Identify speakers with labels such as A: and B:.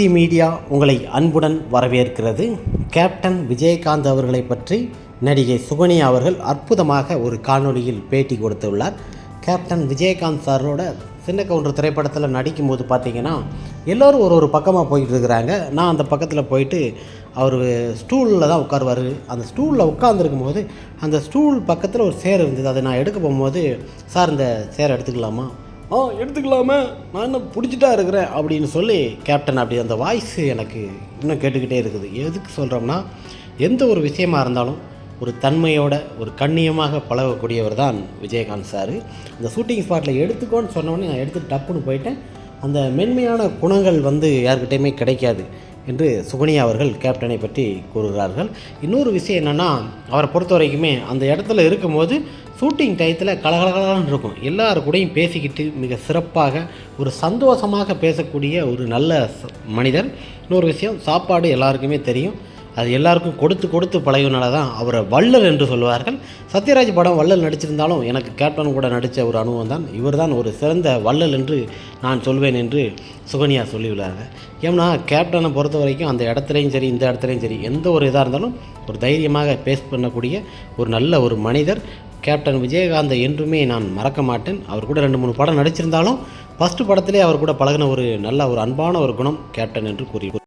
A: சக்தி media உங்களை அன்புடன் வரவேற்கிறது. கேப்டன் விஜயகாந்த் அவர்களை பற்றி நடிகை சுகனியா அவர்கள் அற்புதமாக ஒரு காணொளியில் பேட்டி கொடுத்துள்ளார். கேப்டன் விஜயகாந்த் சாரோட சின்ன கவுண்டர் திரைப்படத்தில் நடிக்கும்போது பார்த்தீங்கன்னா எல்லோரும் ஒரு ஒரு பக்கமாக போயிட்டு இருக்கிறாங்க. நான் அந்த பக்கத்தில் போயிட்டு அவர் ஸ்டூலில் தான் உட்காருவார். அந்த ஸ்டூலில் உட்காந்துருக்கும் போது அந்த ஸ்டூல் பக்கத்தில் ஒரு சேர் இருந்தது. அதை நான் எடுக்க போகும்போது சார் இந்த சேரை எடுத்துக்கலாமா? ஆ எடுத்துக்கலாமே. நான் இன்னும் பிடிச்சிட்டா இருக்கிறேன் அப்படின்னு சொல்லி கேப்டன் அப்படி அந்த வாய்ஸ் எனக்கு இன்னும் கேட்டுக்கிட்டே இருக்குது. எதுக்கு சொல்கிறோம்னா எந்த ஒரு விஷயமா இருந்தாலும் ஒரு தன்மையோட ஒரு கண்ணியமாக பழகக்கூடியவர் தான் விஜயகாந்த் சார் இந்த ஷூட்டிங் ஸ்பாட்டில் எடுத்துக்கோன்னு சொன்னோடனே நான் எடுத்து டப்புன்னு போயிட்டேன். அந்த மென்மையான குணங்கள் வந்து யாருக்கிட்டேயுமே கிடைக்காது. என்று சுகனியா அவர்கள் கேப்டனை பற்றி கூறுகிறார்கள். இன்னொரு விஷயம் என்னென்னா அவரை பொறுத்த வரைக்குமே அந்த இடத்துல இருக்கும்போது ஷூட்டிங் டயத்தில் கலகலகலன்னு இருக்கும். எல்லாரு கூடயும் பேசிக்கிட்டு மிக சிறப்பாக ஒரு சந்தோஷமாக பேசக்கூடிய ஒரு நல்ல மனிதர். இன்னொரு விஷயம் சாப்பாடு எல்லாருக்குமே தெரியும். அது எல்லாருக்கும் கொடுத்து கொடுத்து பழகினால தான் அவரை வள்ளல் என்று சொல்வார்கள். சத்யராஜ் படம் வள்ளல் நடிச்சிருந்தாலும் எனக்கு கேப்டன் கூட நடித்த ஒரு அனுபவம் தான் இவர் தான் ஒரு சிறந்த வள்ளல் என்று நான் சொல்வேன் என்று சுகன்யா சொல்லியுள்ளார்கள் ஏன்னா கேப்டனை பொறுத்த வரைக்கும் அந்த இடத்துலையும் சரி இந்த இடத்துலையும் சரி எந்த ஒரு இதாக இருந்தாலும் ஒரு தைரியமாக பேஸ் பண்ணக்கூடிய ஒரு நல்ல ஒரு மனிதர். கேப்டன் விஜயகாந்தை என்றுமே நான் மறக்க மாட்டேன். அவர் கூட ரெண்டு மூணு படம் நடிச்சிருந்தாலும் ஃபஸ்ட்டு படத்திலே அவர் கூட பழகின ஒரு நல்ல ஒரு அன்பான ஒரு குணம் கேப்டன் என்று கூறி